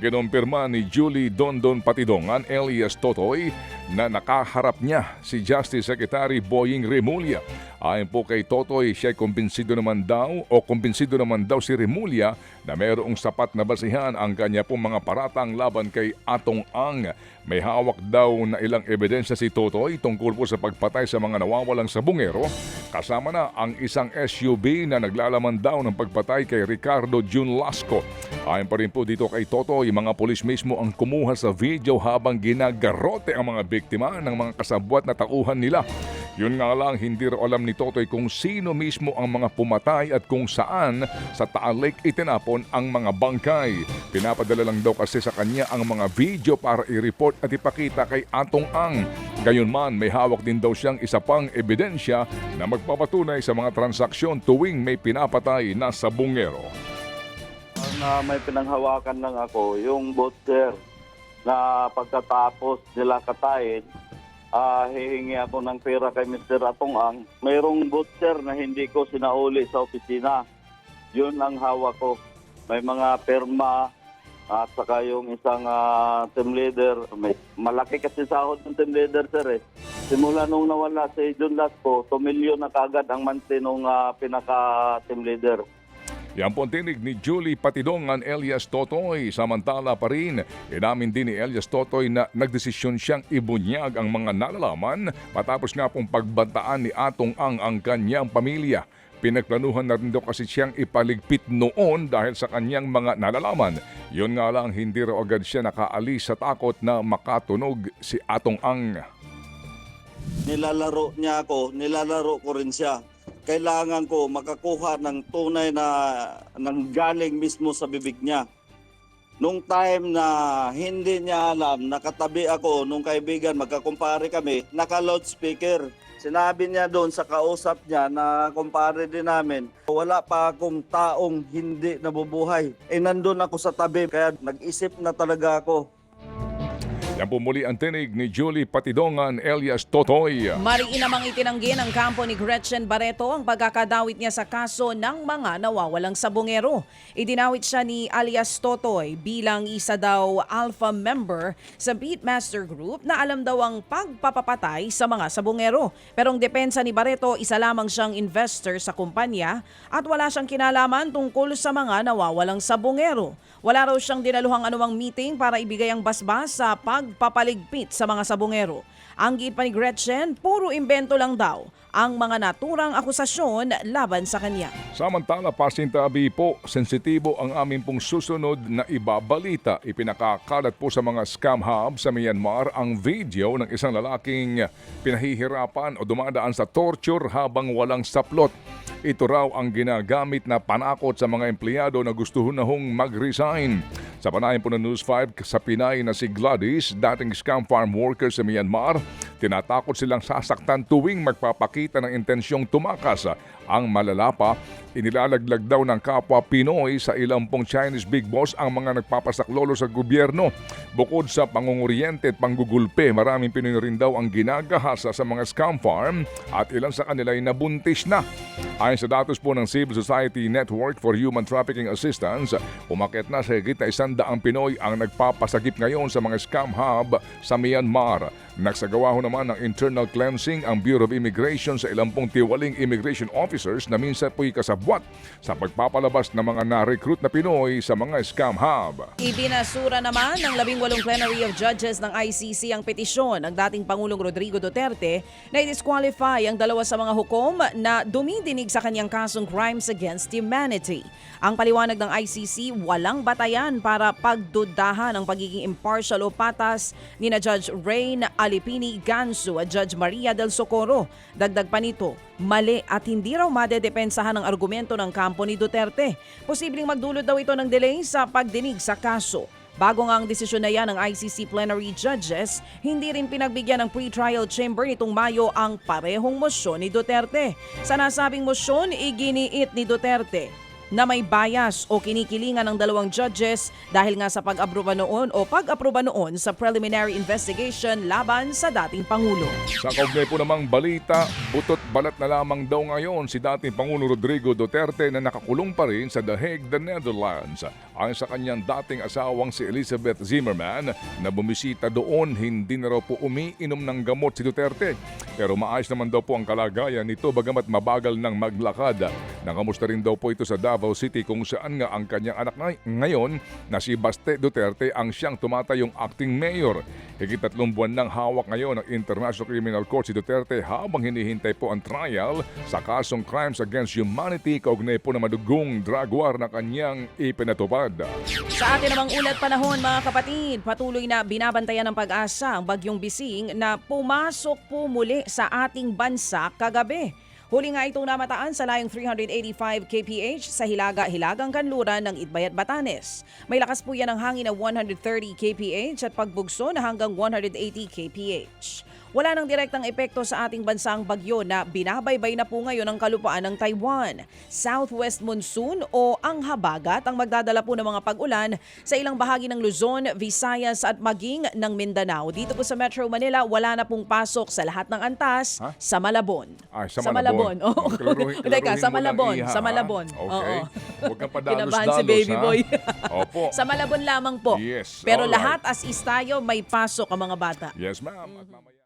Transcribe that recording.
kinumpirma ni Julie Dondon Patidongan alias Totoy na nakaharap niya si Justice Secretary Boying Remulla. Ayon po kay Totoy, siya kumbinsido naman daw o kumbinsido naman daw si Remulla na mayroong sapat na basihan ang kanya pong mga paratang laban kay Atong Ang. May hawak daw na ilang ebidensya si Totoy tungkol po sa pagpatay sa mga nawawalang sabungero kasama na ang isang SUV na naglalaman daw ng pagpatay kay Ricardo Jun Lasco. Ayon pa rin po dito kay Totoy, mga pulis mismo ang kumuha sa video habang ginagarote ang mga biktima ng mga kasabwat na tauhan nila. Yun nga lang, hindi raw alam ni Totoy kung sino mismo ang mga pumatay at kung saan sa Taal Lake itinapon ang mga bangkay. Pinapadala lang daw kasi sa kanya ang mga video para i-report at ipakita kay Atong Ang. Gayunman, may hawak din daw siyang isa pang ebidensya na magpapatunay sa mga transaksyon tuwing may pinapatay na sabungero. Ang ah, may pinanghawakan lang ako, yung boater na pagkatapos nila katayin, ah, hihingi ako ng pera kay Mr. Atong Ang. Mayroong boater na hindi ko sinauli sa opisina. Yun ang hawak ko. May mga perma at saka yung isang ah, team leader. May, malaki kasi sahod ng team leader, sir eh. Simula nung nawala si John Lasco, 2 million na kagad ang monthly nung ah, pinaka-team leader. Yan po tinig ni Julie Patidongan Elias Totoy. Samantala pa rin, inamin din ni Elias Totoy na nagdesisyon siyang ibunyag ang mga nalalaman matapos nga pong pagbantaan ni Atong Ang ang kanyang pamilya. Pinagplanuhan na rin daw kasi siyang ipaligpit noon dahil sa kanyang mga nalalaman. Yun nga lang, hindi raw agad siya nakaalis sa takot na makatunog si Atong Ang. nilalaro niya ako, nilalaro ko rin siya. Kailangan ko makakuha ng tunay na ng galing mismo sa bibig niya. Nung time na hindi niya alam, nakatabi ako nung kaibigan, magkakumpare kami, naka-loudspeaker. Sinabi niya doon sa kausap niya na kumpare din namin, wala pa akong taong hindi nabubuhay. Eh nandun ako sa tabi, kaya nag-isip na talaga ako. Yan po muli ang tinig ni Julie Patidongan Elias Totoy. Mariin namang itinanggi ng kampo ni Gretchen Barreto ang pagkakadawit niya sa kaso ng mga nawawalang sabungero. Idinawit siya ni alias Totoy bilang isa daw alpha member sa Beatmaster Group na alam daw ang pagpapapatay sa mga sabungero. Pero ang depensa ni Barreto, isa lamang siyang investor sa kumpanya at wala siyang kinalaman tungkol sa mga nawawalang sabungero. Wala raw siyang dinaluhang anumang meeting para ibigay ang basbas sa pagpapaligpit sa mga sabungero. Ang giit pa ni Gretchen, puro imbento lang daw ang mga naturang akusasyon laban sa kanya. Samantala, pasintabi po, sensitibo ang aming pong susunod na ibabalita. Ipinakakalat po sa mga scam hub sa Myanmar ang video ng isang lalaking pinahihirapan o dumadaan sa torture habang walang saplot. Ito raw ang ginagamit na panakot sa mga empleyado na gusto na hong mag-resign. Sa panahin po ng News 5 sa Pinay na si Gladys, dating scam farm worker sa Myanmar, tinatakot silang sasaktan tuwing magpapakita ng intensyong tumakas. Ang malalapa, inilalaglag daw ng kapwa Pinoy sa ilang pong Chinese big boss ang mga nagpapasaklolo sa gobyerno. Bukod sa pangunguriente at panggugulpe, maraming Pinoy rin daw ang ginagahasa sa mga scam farm at ilan sa kanila ay nabuntis na. Ayon sa datos po ng Civil Society Network for Human Trafficking Assistance, umakit na sa higit na isang daang Pinoy ang nagpapasagip ngayon sa mga scam hub sa Myanmar. Nagsagawa ho naman ng internal cleansing ang Bureau of Immigration sa ilang pong tiwaling immigration officers na minsan po'y kasabwat sa pagpapalabas ng mga na-recruit na Pinoy sa mga scam hub. Ibinasura naman ng 18 plenary of judges ng ICC ang petisyon ng dating Pangulong Rodrigo Duterte na i-disqualify ang dalawa sa mga hukom na dumidinig sa kanyang kasong crimes against humanity. Ang paliwanag ng ICC, walang batayan para pagdudahan ang pagiging impartial o patas ni na Judge Rain Alipini Gansu at Judge Maria del Socorro. Dagdag pa nito, mali at hindi raw madedepensahan ang argumento ng kampo ni Duterte. Posibleng magdulot daw ito ng delay sa pagdinig sa kaso. Bago nga ang desisyon na yan ng ICC plenary judges, hindi rin pinagbigyan ng pre-trial chamber nitong Mayo ang parehong mosyon ni Duterte. Sa nasabing mosyon, iginiit ni Duterte. Na may bias o kinikilingan ng dalawang judges dahil nga sa pag-aproba noon o pag-aproba noon sa preliminary investigation laban sa dating Pangulo. Sa kaugnay po namang balita, butot balat na lamang daw ngayon si dating Pangulo Rodrigo Duterte na nakakulong pa rin sa The Hague, the Netherlands. Ayon sa kanyang dating asawang si Elizabeth Zimmerman na bumisita doon, hindi na raw po umiinom ng gamot si Duterte. Pero maayos naman daw po ang kalagayan nito bagamat mabagal ng maglakad. Nakamusta rin daw po ito sa Davao City kung saan nga ang kanyang anak na ngayon na si Baste Duterte ang siyang tumatayong acting mayor. Higit tatlong buwan nang hawak ngayon ng International Criminal Court si Duterte habang hinihintay po ang trial sa kasong crimes against humanity kaugnay po na madugong drug war na kanyang ipinatupad. Sa atin namang ulat panahon mga kapatid, patuloy na binabantayan ng pag-asa ang bagyong bising na pumasok po muli sa ating bansa kagabi. Huli nga itong namataan sa layong 385 kph sa Hilaga-Hilagang Kanluran ng Itbayat, Batanes. May lakas po yan ng hangin na 130 kph at pagbugso na hanggang 180 kph. Wala nang direktang epekto sa ating bansang bagyo na binabaybay na po ngayon ang kalupaan ng Taiwan. Southwest monsoon o ang habagat ang magdadala po ng mga pag-ulan sa ilang bahagi ng Luzon, Visayas at maging ng Mindanao. Dito po sa Metro Manila, wala na pong pasok sa lahat ng antas Ha? sa Malabon. Ay, sa Malabon. Oo. Klaruhin- Teka, klaruhin sa Malabon. Iha, Sa? Malabon. Okay. Oo. Huwag kang padalos-dalos, si baby ha? boy. Opo. sa Malabon lamang po. Yes, Pero alright. lahat as is tayo, may pasok ang mga bata. Yes, ma'am. At mamaya-